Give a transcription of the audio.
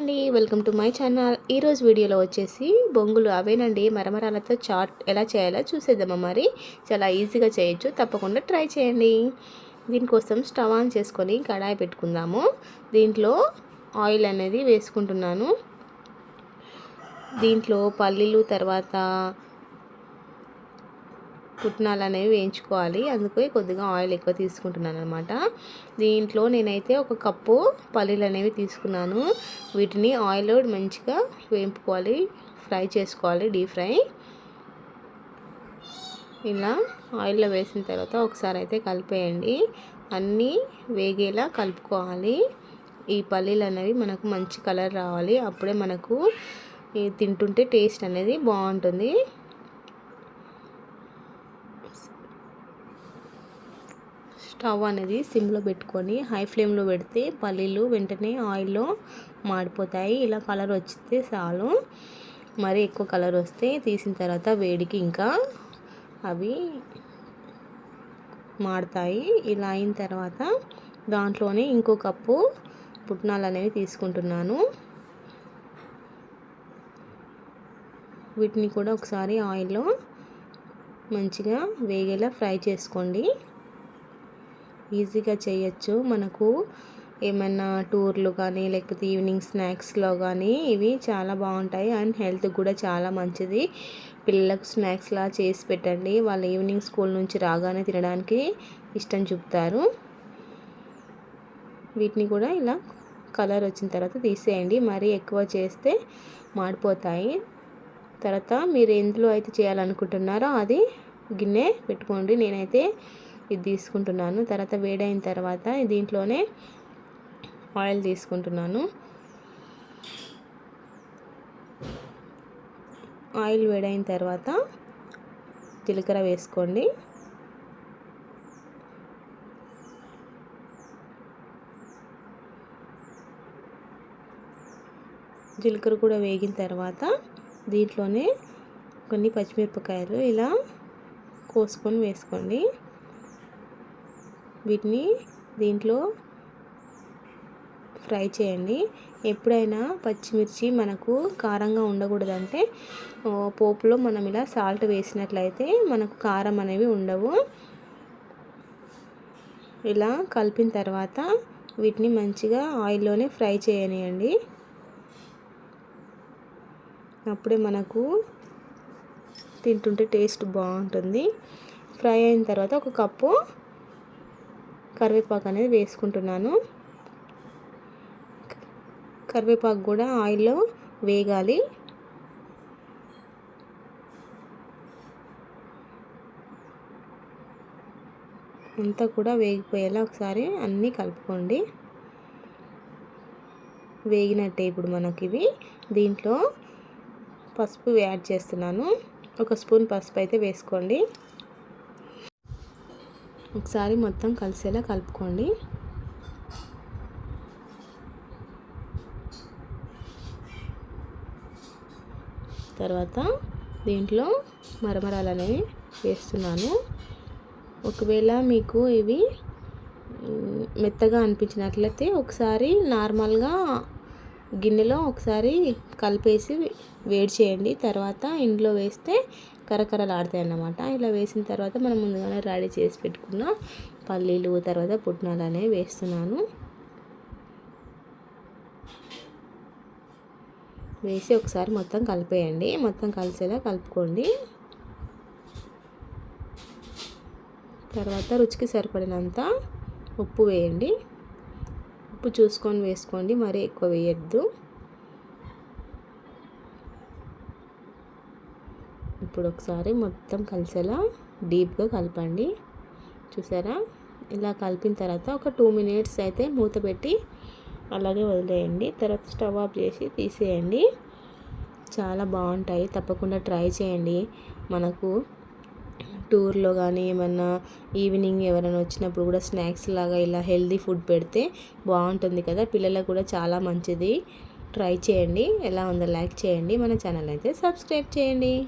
అండి welcome to my channel. ఈరోజు వీడియోలో వచ్చేసి బొంగులు అవేనండి మరమరాలతో చాట్ ఎలా చేయాలో చూసేద్దామా మరి. చాలా ఈజీగా చేయొచ్చు తప్పకుండా ట్రై చేయండి. దీనికోసం స్టవ్ ఆన్ చేసుకొని కడాయి పెట్టుకుందాము. దీంట్లో ఆయిల్ అనేది వేసుకుంటున్నాను. దీంట్లో పల్లీలు తర్వాత పుట్నాలు అనేవి వేయించుకోవాలి. అందుకే కొద్దిగా ఆయిల్ ఎక్కువ తీసుకుంటున్నాను అనమాట దీంట్లో నేనైతే ఒక కప్పు పల్లీలు అనేవి తీసుకున్నాను. వీటిని ఆయిల్ మంచిగా వేయింపుకోవాలి. ఫ్రై చేసుకోవాలి డీప్ ఫ్రై. ఇలా ఆయిల్లో వేసిన తర్వాత ఒకసారి అయితే కలిపేయండి. అన్నీ వేగేలా కలుపుకోవాలి. ఈ పల్లీలు అనేవి మనకు మంచి కలర్ రావాలి. అప్పుడే మనకు తింటుంటే టేస్ట్ అనేది బాగుంటుంది. స్టవ్ అనేది సిమ్లో పెట్టుకొని హై ఫ్లేమ్లో పెడితే పల్లీలు వెంటనే ఆయిల్లో మాడిపోతాయి. ఇలా కలర్ వచ్చితే చాలు. మరి ఎక్కువ కలర్ వస్తే తీసిన తర్వాత వేడికి ఇంకా అవి మాడతాయి. ఇలా అయిన తర్వాత దాంట్లోనే ఇంకో కప్పు పుట్నాలు అనేవి తీసుకుంటున్నాను. వీటిని కూడా ఒకసారి ఆయిల్లో మంచిగా వేగేలా ఫ్రై చేసుకోండి. ఈజీగా చేయొచ్చు. మనకు ఏమైనా టూర్లు కానీ లేకపోతే ఈవినింగ్ స్నాక్స్లో కానీ ఇవి చాలా బాగుంటాయి. అండ్ హెల్త్ కూడా చాలా మంచిది. పిల్లలకు స్నాక్స్లా చేసి పెట్టండి. వాళ్ళు ఈవినింగ్ స్కూల్ నుంచి రాగానే తినడానికి ఇష్టం చూపుతారు. వీటిని కూడా ఇలా కలర్ వచ్చిన తర్వాత తీసేయండి. మరీ ఎక్కువ చేస్తే మాడిపోతాయి. తర్వాత మీరు ఎందులో అయితే చేయాలనుకుంటున్నారో అది గిన్నె పెట్టుకోండి. నేనైతే ఇది తీసుకుంటున్నాను. తర్వాత వేడైన తర్వాత దీంట్లోనే ఆయిల్ తీసుకుంటున్నాను. ఆయిల్ వేడైన తర్వాత జీలకర్ర వేసుకోండి. జీలకర్ర కూడా వేగిన తర్వాత దీంట్లోనే కొన్ని పచ్చిమిరపకాయలు ఇలా కోసుకొని వేసుకోండి. వీటిని దీంట్లో ఫ్రై చేయండి. ఎప్పుడైనా పచ్చిమిర్చి మనకు కారంగా ఉండకూడదంటే పోపులో మనం ఇలా సాల్ట్ వేసినట్లయితే మనకు కారం అనేవి ఉండవు. ఇలా కలిపిన తర్వాత వీటిని మంచిగా ఆయిల్లోనే ఫ్రై చేయనియండి. అప్పుడే మనకు తింటుంటే టేస్ట్ బాగుంటుంది. ఫ్రై అయిన తర్వాత ఒక కప్పు కరివేపాకు అనేది వేసుకుంటున్నాను. కరివేపాకు కూడా ఆయిల్లో వేగాలి. అంతా కూడా వేగిపోయేలా ఒకసారి అన్నీ కలుపుకోండి. వేగినట్టే ఇప్పుడు మనకి ఇవి. దీంట్లో పసుపు యాడ్ చేస్తున్నాను. ఒక స్పూన్ పసుపు అయితే వేసుకోండి. ఒకసారి మొత్తం కలిసేలా కలుపుకోండి. తర్వాత దీంట్లో మరమరాలు అనేవి వేస్తున్నాను. ఒకవేళ మీకు ఇవి మెత్తగా అనిపించినట్లయితే ఒకసారి నార్మల్గా గిన్నెలో ఒకసారి కలిపేసి వేడి చేయండి. తర్వాత ఇంట్లో వేస్తే కరకరలాడతాయి అన్నమాట. ఇలా వేసిన తర్వాత మనం ముందుగానే రెడీ చేసి పెట్టుకున్న పల్లీలు తర్వాత పుట్నాలు అనేవి వేస్తున్నాను. వేసి ఒకసారి మొత్తం కలిపేయండి. మొత్తం కలిసేలా కలుపుకోండి. తర్వాత రుచికి సరిపడినంత ఉప్పు వేయండి. ఉప్పు చూసుకొని వేసుకోండి మరీ ఎక్కువ వేయద్దు. ఇప్పుడు ఒకసారి మొత్తం కలిసేలా డీప్గా కలపండి. చూసారా? ఇలా కలిపిన తర్వాత ఒక టూ మినిట్స్ అయితే మూత పెట్టి అలాగే వదిలేయండి. తర్వాత స్టవ్ ఆఫ్ చేసి తీసేయండి. చాలా బాగుంటాయి. తప్పకుండా ట్రై చేయండి. మనకు టూర్లో కానీ ఏమన్నా ఈవినింగ్ ఎవరైనా వచ్చినప్పుడు కూడా స్నాక్స్ లాగా ఇలా హెల్దీ ఫుడ్ పెడితే బాగుంటుంది కదా. పిల్లలకు కూడా చాలా మంచిది. ట్రై చేయండి. ఎలా ఉందో లైక్ చేయండి. మన ఛానల్ అయితే సబ్స్క్రైబ్ చేయండి.